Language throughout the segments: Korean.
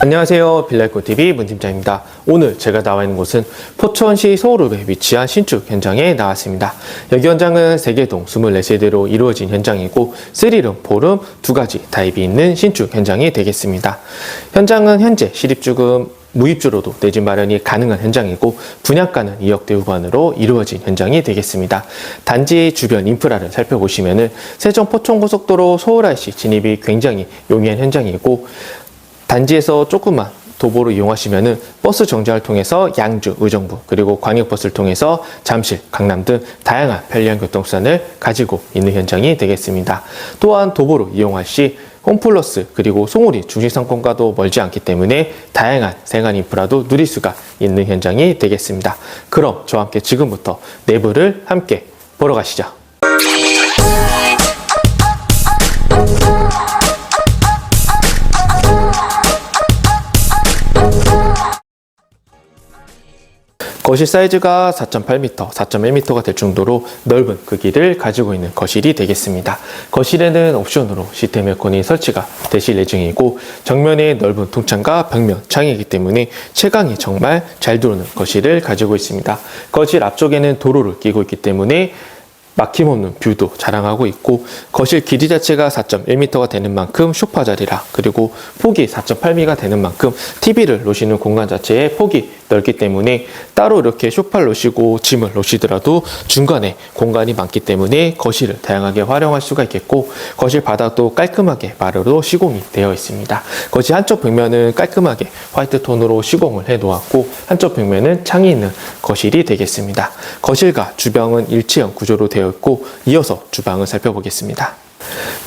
안녕하세요. 빌라이코TV 문팀장입니다. 오늘 제가 나와 있는 곳은 포천시 소호읍에 위치한 신축 현장에 나왔습니다. 여기 현장은 세개동 24세대로 이루어진 현장이고 스리룸, 포룸 두 가지 타입이 있는 신축 현장이 되겠습니다. 현장은 현재 시립주금 무입주로도 내 집 마련이 가능한 현장이고 분양가는 2억대 후반으로 이루어진 현장이 되겠습니다. 단지 주변 인프라를 살펴보시면은 세종 포천고속도로 서울 IC 진입이 굉장히 용이한 현장이고 단지에서 조금만 도보로 이용하시면은 버스 정차를 통해서 양주, 의정부 그리고 광역버스를 통해서 잠실, 강남 등 다양한 편리한 교통수단을 가지고 있는 현장이 되겠습니다. 또한 도보로 이용할 시 홈플러스 그리고 송우리 중심상권과도 멀지 않기 때문에 다양한 생활 인프라도 누릴 수가 있는 현장이 되겠습니다. 그럼 저와 함께 지금부터 내부를 함께 보러 가시죠. 거실 사이즈가 4.8m, 4.1m가 될 정도로 넓은 크기를 가지고 있는 거실이 되겠습니다. 거실에는 옵션으로 시스템 에어컨이 설치가 되실 예정이고 정면에 넓은 통창과 벽면 창이기 때문에 채광이 정말 잘 들어오는 거실을 가지고 있습니다. 거실 앞쪽에는 도로를 끼고 있기 때문에 막힘없는 뷰도 자랑하고 있고 거실 길이 자체가 4.1m가 되는 만큼 소파 자리라 그리고 폭이 4.8m가 되는 만큼 TV를 놓으시는 공간 자체의 폭이 넓기 때문에 따로 이렇게 소파를 놓으시고 짐을 놓으시더라도 중간에 공간이 많기 때문에 거실을 다양하게 활용할 수가 있겠고 거실 바닥도 깔끔하게 마루로 시공이 되어 있습니다. 거실 한쪽 벽면은 깔끔하게 화이트 톤으로 시공을 해 놓았고 한쪽 벽면은 창이 있는 거실이 되겠습니다. 거실과 주방은 일체형 구조로 되어 있고 이어서 주방을 살펴보겠습니다.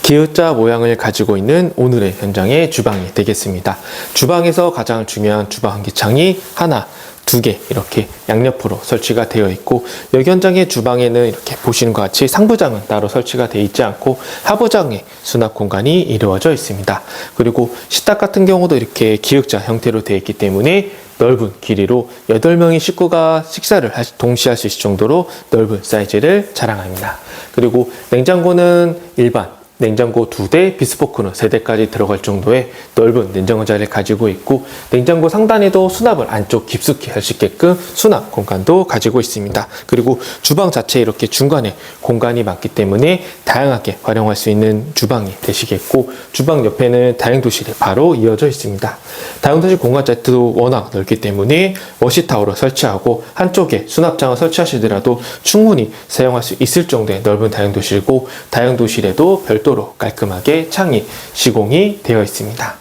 기역자 모양을 가지고 있는 오늘의 현장의 주방이 되겠습니다. 주방에서 가장 중요한 주방 환기창이 하나, 두 개 이렇게 양옆으로 설치가 되어 있고 여기 현장의 주방에는 이렇게 보시는 것 같이 상부장은 따로 설치가 되어 있지 않고 하부장에 수납 공간이 이루어져 있습니다. 그리고 식탁 같은 경우도 이렇게 기역자 형태로 되어 있기 때문에 넓은 길이로 8명의 식구가 식사를 할- 동시에 할 수 있을 정도로 넓은 사이즈를 자랑합니다. 그리고 냉장고는 일반 냉장고 두 대, 비스포크는 세 대까지 들어갈 정도의 넓은 냉장고 자리를 가지고 있고 냉장고 상단에도 수납을 안쪽 깊숙이 할 수 있게끔 수납 공간도 가지고 있습니다. 그리고 주방 자체에 이렇게 중간에 공간이 많기 때문에 다양하게 활용할 수 있는 주방이 되시겠고 주방 옆에는 다용도실이 바로 이어져 있습니다. 다용도실 공간 자체도 워낙 넓기 때문에 워시타워를 설치하고 한쪽에 수납장을 설치하시더라도 충분히 사용할 수 있을 정도의 넓은 다용도실고 다용도실에도 별도 로 깔끔하게 창이 시공이 되어 있습니다.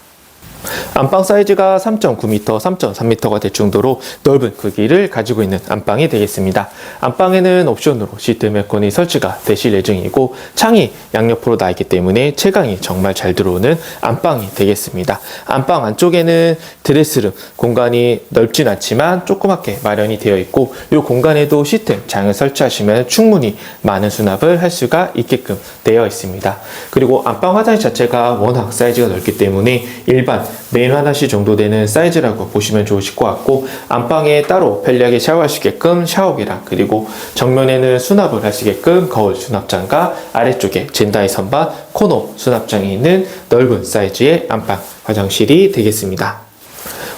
안방 사이즈가 3.9m, 3.3m가 될 정도로 넓은 크기를 가지고 있는 안방이 되겠습니다. 안방에는 옵션으로 시트 에어컨이 설치가 되실 예정이고 창이 양옆으로 나 있기 때문에 채광이 정말 잘 들어오는 안방이 되겠습니다. 안방 안쪽에는 드레스룸 공간이 넓진 않지만 조그맣게 마련이 되어 있고 이 공간에도 시스템 장을 설치하시면 충분히 많은 수납을 할 수가 있게끔 되어 있습니다. 그리고 안방 화장실 자체가 워낙 사이즈가 넓기 때문에 일반 메인 화장실 정도 되는 사이즈라고 보시면 좋으실 것 같고 안방에 따로 편리하게 있게끔 샤워기랑 그리고 정면에는 수납을 있게끔 거울 수납장과 아래쪽에 젠다이 선반 코너 수납장이 있는 넓은 사이즈의 안방 화장실이 되겠습니다.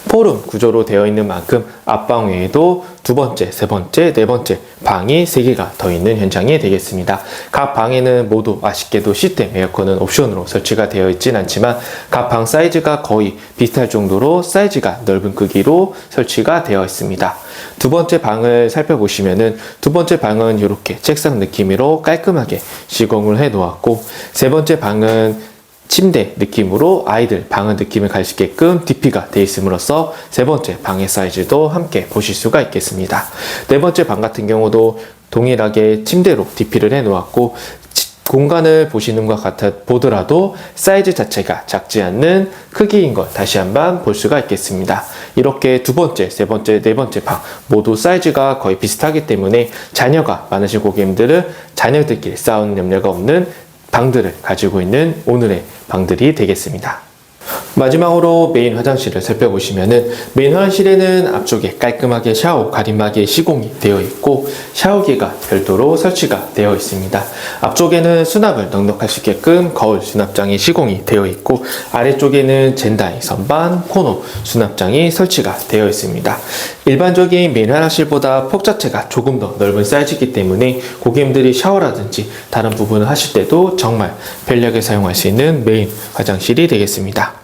포룸 구조로 되어 있는 만큼 앞방 외에도 두 번째, 세 번째, 네 번째 방이 세 개가 더 있는 현장이 되겠습니다. 각 방에는 모두 아쉽게도 시스템 에어컨은 옵션으로 설치가 되어 있진 않지만 각 방 사이즈가 거의 비슷할 정도로 사이즈가 넓은 크기로 설치가 되어 있습니다. 두 번째 방을 살펴보시면은 두 번째 방은 이렇게 책상 느낌으로 깔끔하게 시공을 해 놓았고 세 번째 방은 침대 느낌으로 아이들 방은 느낌을 갈 수 있게끔 DP가 되어 있음으로써 세 번째 방의 사이즈도 함께 보실 수가 있겠습니다. 네 번째 방 같은 경우도 동일하게 침대로 DP를 해 놓았고 치- 공간을 보시는 것 같아 보더라도 사이즈 자체가 작지 않는 크기인 걸 다시 한번 볼 수가 있겠습니다. 이렇게 두 번째, 세 번째, 네 번째 방 모두 사이즈가 거의 비슷하기 때문에 자녀가 많으신 고객님들은 자녀들끼리 싸우는 염려가 없는 방들을 가지고 있는 오늘의 방들이 되겠습니다. 마지막으로 메인 화장실을 살펴보시면은 메인 화장실에는 앞쪽에 깔끔하게 샤워 가림막에 시공이 되어 있고 샤워기가 별도로 설치가 되어 있습니다. 앞쪽에는 수납을 넉넉할 수 있게끔 거울 수납장이 시공이 되어 있고 아래쪽에는 젠다이 선반 코너 수납장이 설치가 되어 있습니다. 일반적인 메인 화장실보다 폭 자체가 조금 더 넓은 사이즈이기 때문에 고객님들이 샤워라든지 다른 부분을 하실 때도 정말 편리하게 사용할 수 있는 메인 화장실이 되겠습니다.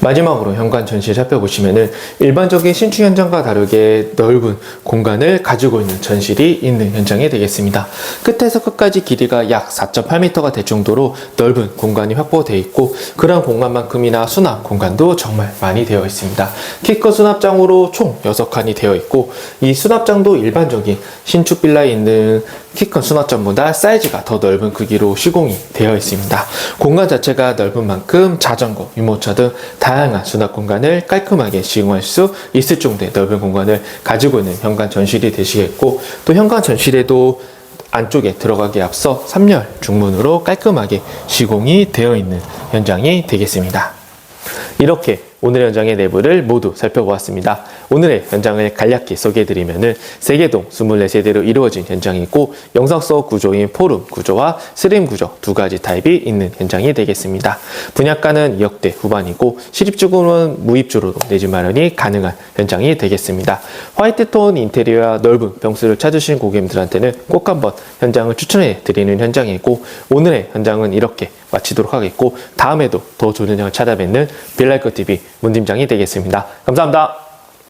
마지막으로 현관 전시를 살펴보시면은 일반적인 신축 현장과 다르게 넓은 공간을 가지고 있는 전실이 있는 현장이 되겠습니다. 끝에서 끝까지 길이가 약 4.8m가 될 정도로 넓은 공간이 확보되어 있고 그런 공간만큼이나 수납 공간도 정말 많이 되어 있습니다. 키커 수납장으로 총 6칸이 되어 있고 이 수납장도 일반적인 신축 빌라에 있는 키큰 수납장보다 사이즈가 더 넓은 크기로 시공이 되어 있습니다. 공간 자체가 넓은 만큼 자전거, 유모차 등 다양한 수납 공간을 깔끔하게 시공할 수 있을 정도의 넓은 공간을 가지고 있는 현관 전실이 되시겠고 또 현관 전실에도 안쪽에 들어가기 앞서 3열 중문으로 깔끔하게 시공이 되어 있는 현장이 되겠습니다. 이렇게 오늘 현장의 내부를 모두 살펴보았습니다. 오늘의 현장을 간략히 소개해드리면은 세계동 24세대로 이루어진 현장이고 영상 속 구조인 포룸 구조와 스림 구조 두 가지 타입이 있는 현장이 되겠습니다. 분양가는 2억대 후반이고 실입주금은 무입주로도 내집 마련이 가능한 현장이 되겠습니다. 화이트톤 인테리어와 넓은 병수를 찾으신 고객님들한테는 꼭 한번 현장을 추천해 드리는 현장이고 오늘의 현장은 이렇게 마치도록 하겠고 다음에도 더 좋은 현장을 찾아뵙는 빌라이커 TV 문팀장이 되겠습니다. 감사합니다.